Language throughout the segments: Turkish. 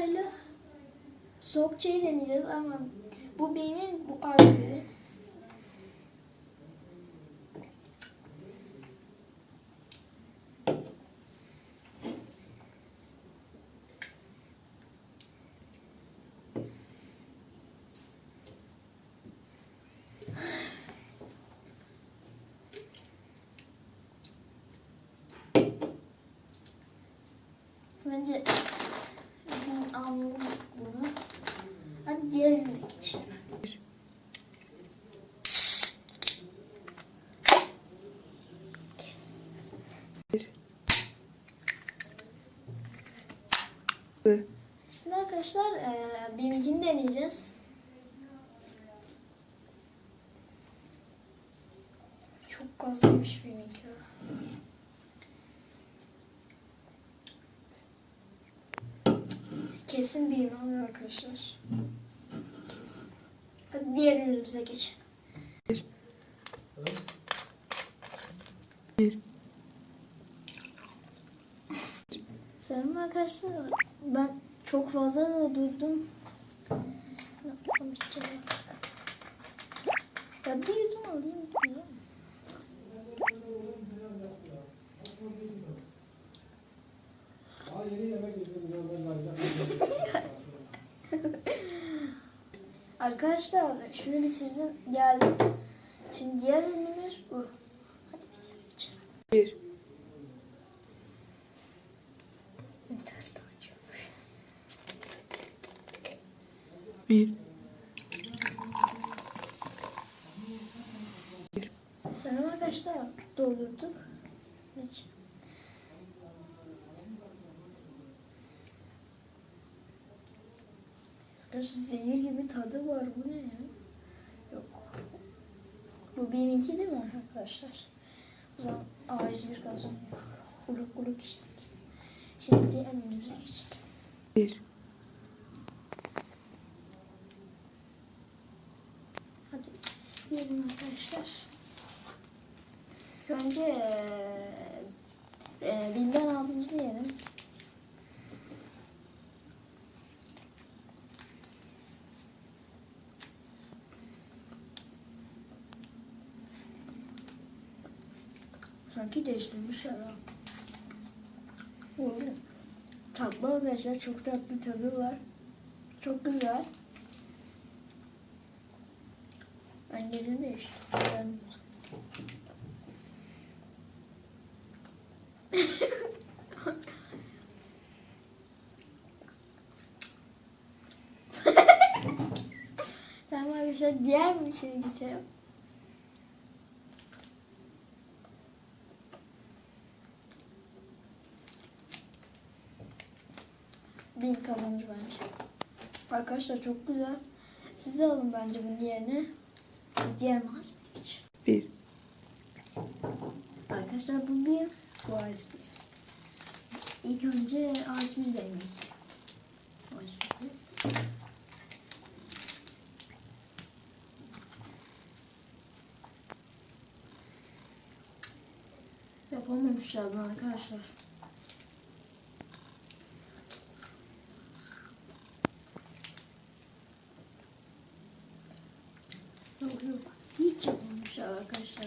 soğuk çayla soğuk çayı deneyeceğiz ama bu benim bu A101'in. Bence ben almalım bunu. Hadi diğer ürüne geçelim. I. Şimdi arkadaşlar eee benimkini deneyeceğiz. Çok gazlıymış benimki. Kesin benim alıyor arkadaşlar. Kesin. Hadi diğer ürünümüze geçelim. Bir. Selam arkadaşlar. Ben çok fazla da duydum. Ya bir yudum alayım diye. Arkadaşlar şunu bitirdim geldim. Şimdi diğer ürünümüz bu. Hadi geçelim. geçelim. Bir. Ters de açıyormuş. Bir. Arkadaşlar. Doldurduk. Arkadaşlar zehir gibi tadı var. Bu ne ya? Yok. Bu benimki değil mi arkadaşlar? O zaman A101 kazanıyor. Kuluk kuluk içtik. Şimdi diğer önümüze geçelim. Bir. Hadi yiyelim arkadaşlar. Önce eee eee Bim'den aldığımızı yiyelim. Sanki değiştirmişler ha. Öyle. Tatlı arkadaşlar çok tatlı tadı var. Çok güzel. Ben yerini değiştirdim. tamam diğer bir şey geçelim. Bin kazanır bence. Arkadaşlar çok güzel. Siz de alın bence bunun yerine. Diğer malzemeye geçelim. Bir. Arkadaşlar bu bir, bu A101. İlk önce A101 denedik. A101. Yapamamışlar bunu arkadaşlar. Yok yok. Hiç yapamamışlar arkadaşlar.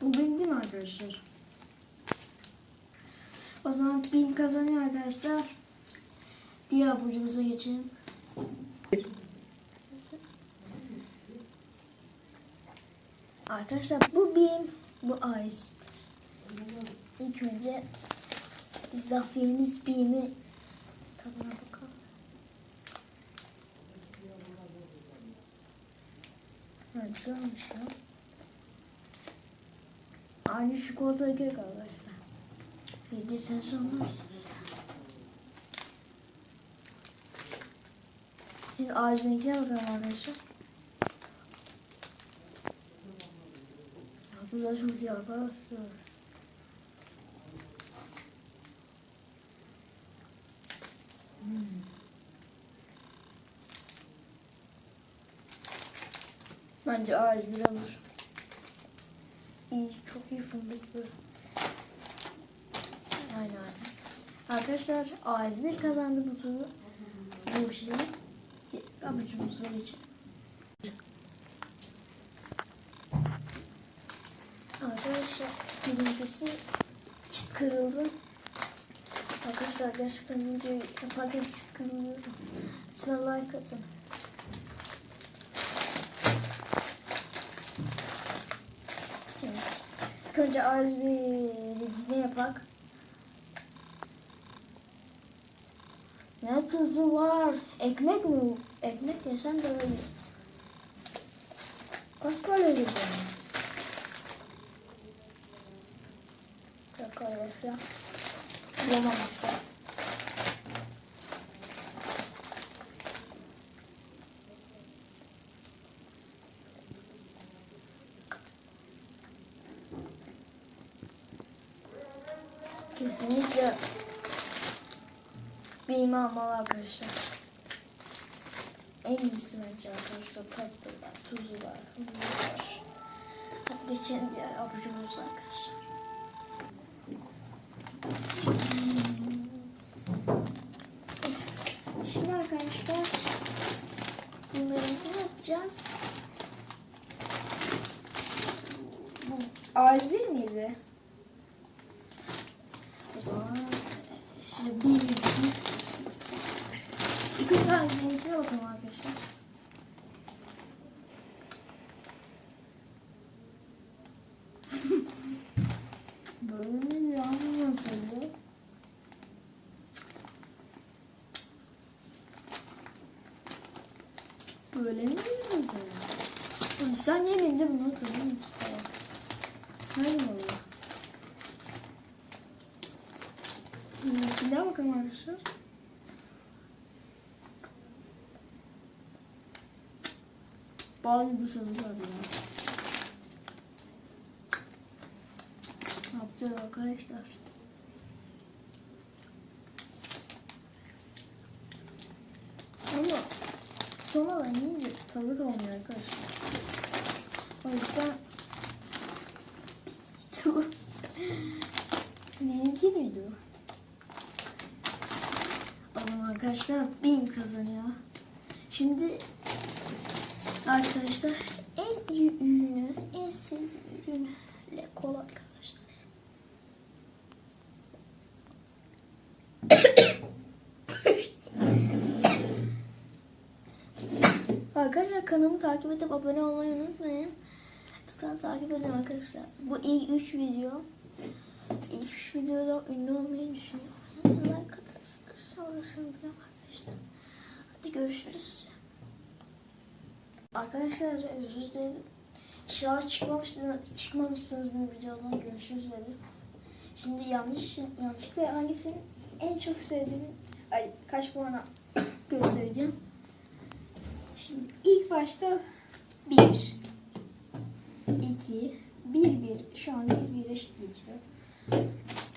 Bu benim değil mi arkadaşlar? O zaman bin kazanıyor arkadaşlar. Diğer burcumuza geçelim. Arkadaşlar bu bin, bu ay. İlk önce zaferimiz bimi tadına bakalım. Evet, ya. Aynı çikolataya gerek arkadaşlar. Yedirseniz olmazsınız. Şimdi ağzınınkine bakalım arkadaşlar. Bu da çok iyi arkadaşlar. Hmm. Bence ağız bir olur. İyi, çok iyi fındıklı. Aynen. Arkadaşlar A101 kazandı bu turu. Bu şeyi. Abucumuza geçelim. Arkadaşlar birincisi çıt kırıldı. Arkadaşlar gerçekten videoyu yaparken çıt kırılıyor. Lütfen like atın. Şimdi önce az bir ne yapak? Ne tuzu var? Ekmek mi? Ekmek yesen de öyle. Kaç kalori bu? Çok kalorisi. Bulamamışlar. Kesinlikle bir imam var arkadaşlar. En iyisi bence arkadaşlar. Tatlı var, tuzu var, hızlı var. Hadi geçelim diğer abucumuza arkadaşlar. Şimdi arkadaşlar bunları ne yapacağız? Bu A101 miydi? O zaman şimdi bir iki tane renkli bakalım arkadaşlar. Böyle yan yapıyor. Böyle mi yiyordun? Sen yemedin bunu tabii. Hayır mı daha bakalım arkadaşlar. Bazı bu soru var ya. Ne arkadaşlar? Ama sonradan yiyince tadı da olmuyor arkadaşlar. O yüzden çok benimki miydi? O zaman arkadaşlar bin kazanıyor. Şimdi arkadaşlar en iyi ürünü, en sevdiğim ürünü Lekol arkadaşlar. Arkadaşlar kanalımı takip edip abone olmayı unutmayın. Lütfen takip edin arkadaşlar. Bu ilk 3 video. İlk 3 videoda ünlü olmayı düşünüyorum. Like sonrasını bilmem arkadaşlar. Hadi görüşürüz. Arkadaşlar özür dilerim. İnşallah çıkmamışsınız, çıkmamışsınızdır videodan görüşürüz dedim. Şimdi yanlış yanlışlıkla hangisini en çok sevdiğimi ay, kaç puana göstereceğim. Şimdi ilk başta 1 2 1 1 şu an 1 1 eşit geçiyor.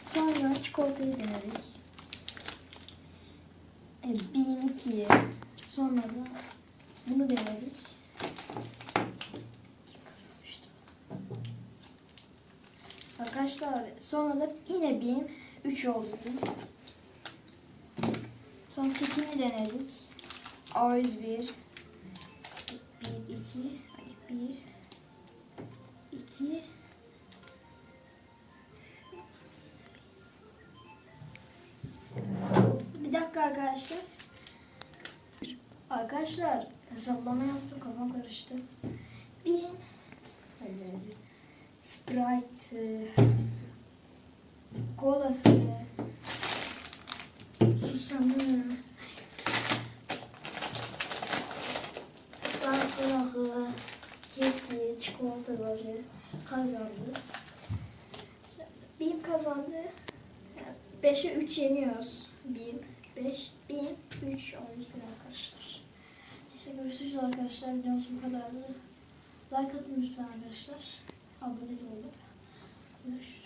Sonra çikolatayı denedik. E, 1002'yi sonra da bunu denedik. Arkadaşlar sonra da yine 1000 3 oldu. Sonra tekini denedik. A101 1 2 1 2 Bir dakika arkadaşlar. Arkadaşlar hesaplama yaptım kafam karıştı. Bir Sprite kolası susamı Farklı keki, çikolataları kazandı. Bim kazandı. 5'e 3 yeniyoruz. 1, 5, 1000, 3 o yüzden arkadaşlar. İşte görüşürüz arkadaşlar. Videomuz bu kadardı. Like atın lütfen arkadaşlar. Abone de olun. Görüşürüz.